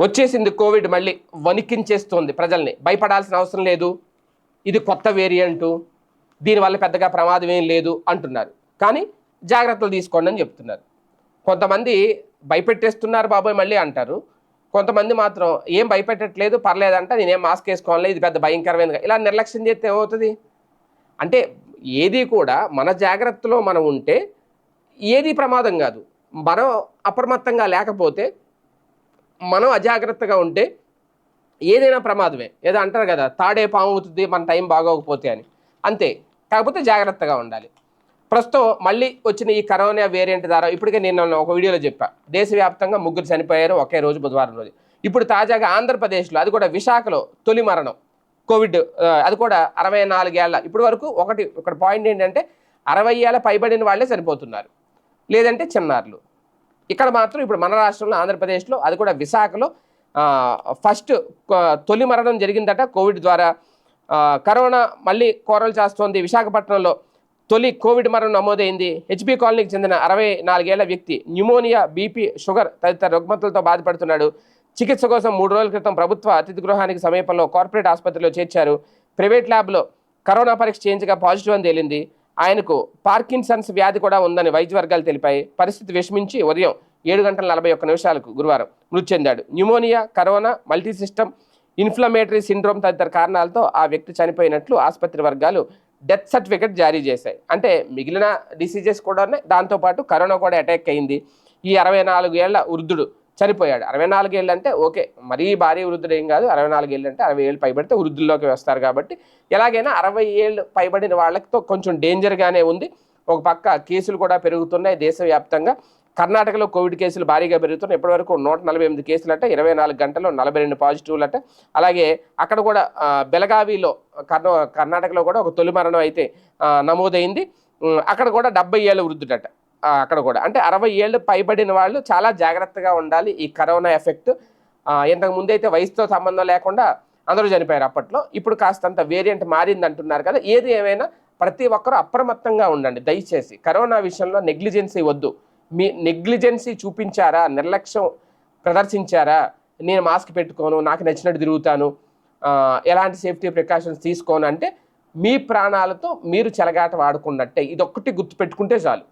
వచ్చేసింది కోవిడ్ మళ్ళీ వణికించేస్తుంది ప్రజల్ని. భయపడాల్సిన అవసరం లేదు. ఇది కొత్త వేరియంటు. దీనివల్ల పెద్దగా ప్రమాదం ఏం లేదు అంటున్నారు. కానీ జాగ్రత్తలు తీసుకోండి అని చెప్తున్నారు. కొంతమంది భయపెట్టేస్తున్నారు బాబోయ్ మళ్ళీ అంటారు. కొంతమంది మాత్రం ఏం భయపెట్టట్లేదు పర్లేదంట నేనేం మాస్క్ వేసుకోవాలి ఇది పెద్ద భయంకరమైన ఇలా నిర్లక్ష్యం చేస్తే ఏమవుతుంది? అంటే ఏది కూడా మన జాగ్రత్తలో మనం ఉంటే ఏది ప్రమాదం కాదు. మనం అప్రమత్తంగా లేకపోతే మనం అజాగ్రత్తగా ఉంటే ఏదైనా ప్రమాదమే. ఏదో అంటారు కదా తాడే పాము అవుతుంది మన టైం బాగోకపోతే అని. అంతే. కాకపోతే జాగ్రత్తగా ఉండాలి. ప్రస్తుతం మళ్ళీ వచ్చిన ఈ కరోనా వేరియంట్ ద్వారా ఇప్పటికే నేను ఒక వీడియోలో చెప్పా. దేశవ్యాప్తంగా ముగ్గురు చనిపోయారు ఒకే రోజు బుధవారం రోజు. ఇప్పుడు తాజాగా ఆంధ్రప్రదేశ్లో అది కూడా విశాఖలో తొలి మరణం. కోవిడ్ అది కూడా అరవై నాలుగేళ్ళ. ఇప్పటి వరకు ఒకటి ఒక పాయింట్ ఏంటంటే అరవై ఏళ్ళ పైబడిన వాళ్ళే చనిపోతున్నారు. లేదంటే చిన్నారులు. ఇక్కడ మాత్రం ఇప్పుడు మన రాష్ట్రంలో ఆంధ్రప్రదేశ్లో అది కూడా విశాఖలో ఫస్ట్ తొలి మరణం జరిగిందట. కోవిడ్ ద్వారా కరోనా మళ్ళీ కోరలు చేస్తోంది. విశాఖపట్నంలో తొలి కోవిడ్ మరణం నమోదైంది. హెచ్బి కాలనీకి చెందిన అరవై నాలుగేళ్ళ వ్యక్తి న్యూమోనియా బీపీ షుగర్ తదితర రుగ్మతులతో బాధపడుతున్నాడు. చికిత్స కోసం మూడు రోజుల క్రితం ప్రభుత్వ అతిథి గృహానికి సమీపంలో కార్పొరేట్ ఆసుపత్రిలో చేర్చారు. ప్రైవేట్ ల్యాబ్లో కరోనా పరీక్ష చేయించగా పాజిటివ్ అని తేలింది. ఆయనకు పార్కిన్సన్స్ వ్యాధి కూడా ఉందని వైద్య వర్గాలు తెలిపాయి. పరిస్థితి విషమించి ఉదయం ఏడు గంటల నలభై ఒక్క నిమిషాలకు గురువారం మృతి చెందాడు. Pneumonia corona multi system inflammatory syndrome తదితర కారణాలతో ఆ వ్యక్తి చనిపోయినట్లు ఆసుపత్రి వర్గాలు డెత్ సర్టిఫికెట్ జారీ చేశాయి. అంటే మిగిలిన డిసీజెస్ కూడా ఉన్నాయి. దాంతోపాటు కరోనా కూడా అటాక్ అయింది. ఈ అరవై నాలుగు ఏళ్ళ వృద్ధుడు చనిపోయాడు. అరవై నాలుగు ఏళ్ళు అంటే ఓకే మరీ భారీ వృద్ధుడు ఏం కాదు. అరవై నాలుగు ఏళ్ళు అంటే అరవై ఏళ్ళు పైబడితే వృద్ధుల్లోకి వస్తారు కాబట్టి ఎలాగైనా అరవై ఏళ్ళు పైబడిన వాళ్ళతో కొంచెం డేంజర్గానే ఉంది. ఒక పక్క కేసులు కూడా పెరుగుతున్నాయి దేశవ్యాప్తంగా. కర్ణాటకలో కోవిడ్ కేసులు భారీగా పెరుగుతున్నాయి. ఇప్పటివరకు నూట నలభై ఎనిమిది కేసులు అంటే ఇరవై నాలుగు గంటల్లో నలభై రెండు పాజిటివ్లు అంటే అలాగే అక్కడ కూడా బెలగావిలో కర్ణ కర్ణాటకలో కూడా ఒక తొలి మరణం అయితే నమోదైంది. అక్కడ కూడా డెబ్బై ఏళ్ళ వృద్ధుడట. అక్కడ కూడా. అంటే అరవై ఏళ్ళు పైబడిన వాళ్ళు చాలా జాగ్రత్తగా ఉండాలి ఈ కరోనా ఎఫెక్ట్. ఇంతకు ముందు అయితే వయసుతో సంబంధం లేకుండా అందరూ చనిపోయారు అప్పట్లో. ఇప్పుడు కాస్తంత వేరియంట్ మారింది అంటున్నారు కదా. ఏది ఏమైనా ప్రతి ఒక్కరూ అప్రమత్తంగా ఉండండి. దయచేసి కరోనా విషయంలో నెగ్లిజెన్సీ వద్దు. మీ నెగ్లిజెన్సీ చూపించారా? నిర్లక్ష్యం ప్రదర్శించారా? నేను మాస్క్ పెట్టుకోను నాకు నచ్చినట్టు తిరుగుతాను ఎలాంటి సేఫ్టీ ప్రికాషన్స్ తీసుకోను అంటే మీ ప్రాణాలతో మీరు చెలగాట వాడుకున్నట్టే. ఇదొక్కటి గుర్తుపెట్టుకుంటే చాలు.